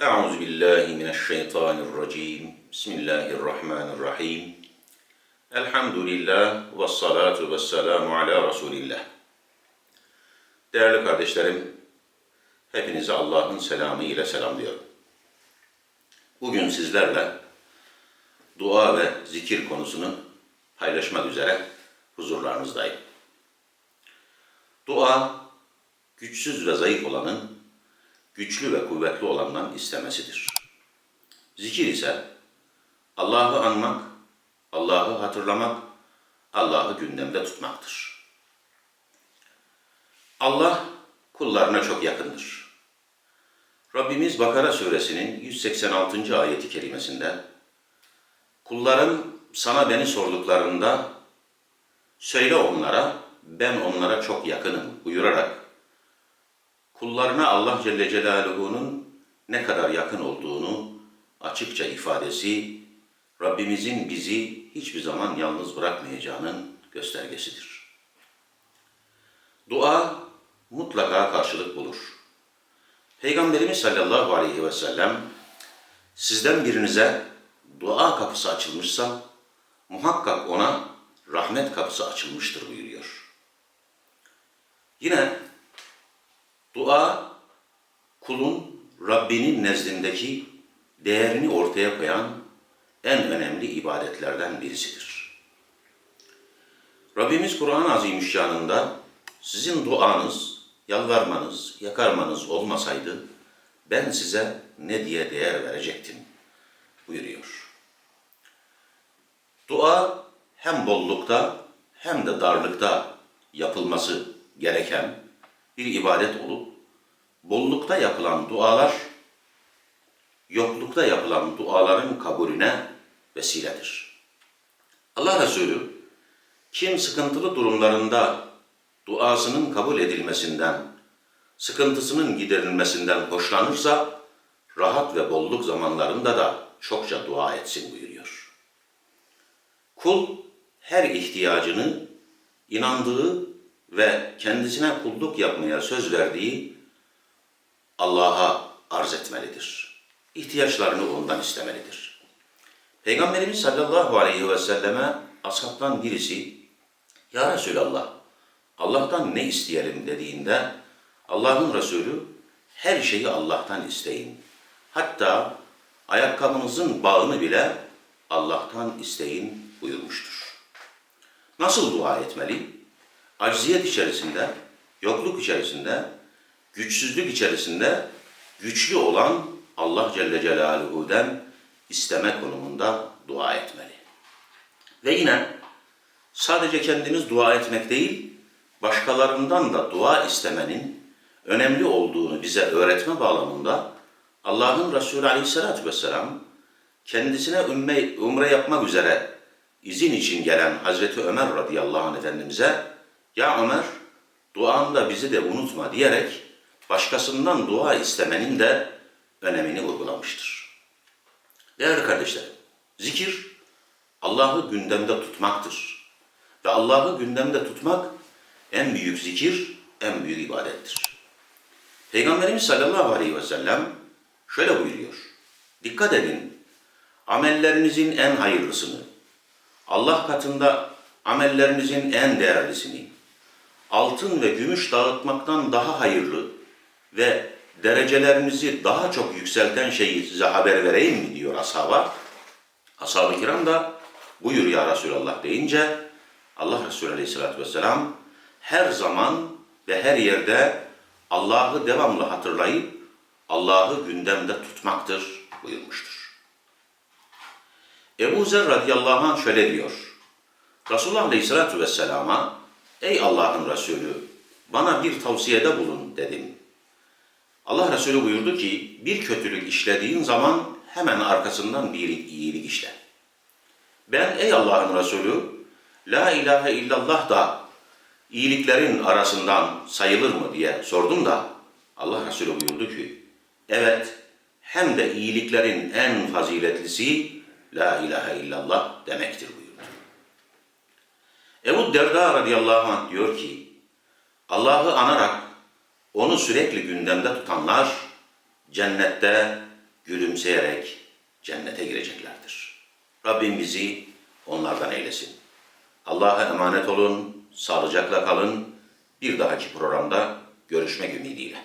Euzu billahi mineşşeytanirracim. Bismillahirrahmanirrahim. Elhamdülillah ve salatu ve selamu ala Resulillah. Değerli kardeşlerim, hepinizi Allah'ın selamı ile selamlıyorum. Bugün sizlerle dua ve zikir konusunu paylaşmak üzere huzurlarınızdayım. Dua, güçsüz ve zayıf olanın güçlü ve kuvvetli olandan istemesidir. Zikir ise Allah'ı anmak, Allah'ı hatırlamak, Allah'ı gündemde tutmaktır. Allah kullarına çok yakındır. Rabbimiz Bakara suresinin 186. ayeti kerimesinde Kullarım sana beni sorduklarında söyle onlara ben onlara çok yakınım buyurarak kullarına Allah Celle Celaluhu'nun ne kadar yakın olduğunu açıkça ifadesi Rabbimizin bizi hiçbir zaman yalnız bırakmayacağının göstergesidir. Dua mutlaka karşılık bulur. Peygamberimiz sallallahu aleyhi ve sellem sizden birinize dua kapısı açılmışsa muhakkak ona rahmet kapısı açılmıştır buyuruyor. Yine kulun Rabbinin nezdindeki değerini ortaya koyan en önemli ibadetlerden birisidir. Rabbimiz Kur'an-ı Azimüşşan'ında sizin duanız, yalvarmanız, yakarmanız olmasaydı ben size ne diye değer verecektim buyuruyor. Dua hem bollukta hem de darlıkta yapılması gereken bir ibadet olup bollukta yapılan dualar yoklukta yapılan duaların kabulüne vesiledir. Allah Resulü kim sıkıntılı durumlarında duasının kabul edilmesinden, sıkıntısının giderilmesinden hoşlanırsa rahat ve bolluk zamanlarında da çokça dua etsin buyuruyor. Kul her ihtiyacını inandığı ve kendisine kulluk yapmaya söz verdiği Allah'a arz etmelidir. İhtiyaçlarını ondan istemelidir. Peygamberimiz sallallahu aleyhi ve selleme ashabtan birisi Ya Resulallah Allah'tan ne isteyelim dediğinde Allah'ın Resulü her şeyi Allah'tan isteyin. Hatta ayakkabınızın bağını bile Allah'tan isteyin buyurmuştur. Nasıl dua etmeli? Acziyet içerisinde, yokluk içerisinde, güçsüzlük içerisinde güçlü olan Allah Celle Celaluhu'den isteme konumunda dua etmeli. Ve yine sadece kendimiz dua etmek değil, başkalarından da dua istemenin önemli olduğunu bize öğretme bağlamında Allah'ın Resulü Aleyhisselatü Vesselam kendisine umre, umre yapmak üzere izin için gelen Hazreti Ömer radıyallahu anh Efendimiz'e Ya Ömer duanda bizi de unutma diyerek başkasından dua istemenin de önemini vurgulamıştır. Değerli kardeşlerim, zikir Allah'ı gündemde tutmaktır. Ve Allah'ı gündemde tutmak en büyük zikir, en büyük ibadettir. Peygamberimiz sallallahu aleyhi ve sellem şöyle buyuruyor. Dikkat edin, amellerinizin en hayırlısını, Allah katında amellerinizin en değerlisini, altın ve gümüş dağıtmaktan daha hayırlı ve derecelerinizi daha çok yükselten şeyi size haber vereyim mi diyor ashaba. Ashab-ı kiram da buyur ya Resulallah deyince Allah Resulü Aleyhisselatü Vesselam her zaman ve her yerde Allah'ı devamlı hatırlayıp Allah'ı gündemde tutmaktır buyurmuştur. Ebu Zer radıyallahu anh şöyle diyor. Resulullah Aleyhisselatü Vesselam'a Ey Allah'ın Resulü bana bir tavsiyede bulun dedim. Allah Resulü buyurdu ki bir kötülük işlediğin zaman hemen arkasından bir iyilik işle. Ben ey Allah'ın Resulü la ilahe illallah da iyiliklerin arasından sayılır mı diye sordum da Allah Resulü buyurdu ki evet hem de iyiliklerin en faziletlisi la ilahe illallah demektir buyurdu. Ebu Derda radıyallahu anh diyor ki Allah'ı anarak onu sürekli gündemde tutanlar cennette gülümseyerek cennete gireceklerdir. Rabbim bizi onlardan eylesin. Allah'a emanet olun, sağlıcakla kalın. Bir dahaki programda görüşmek ümidiyle.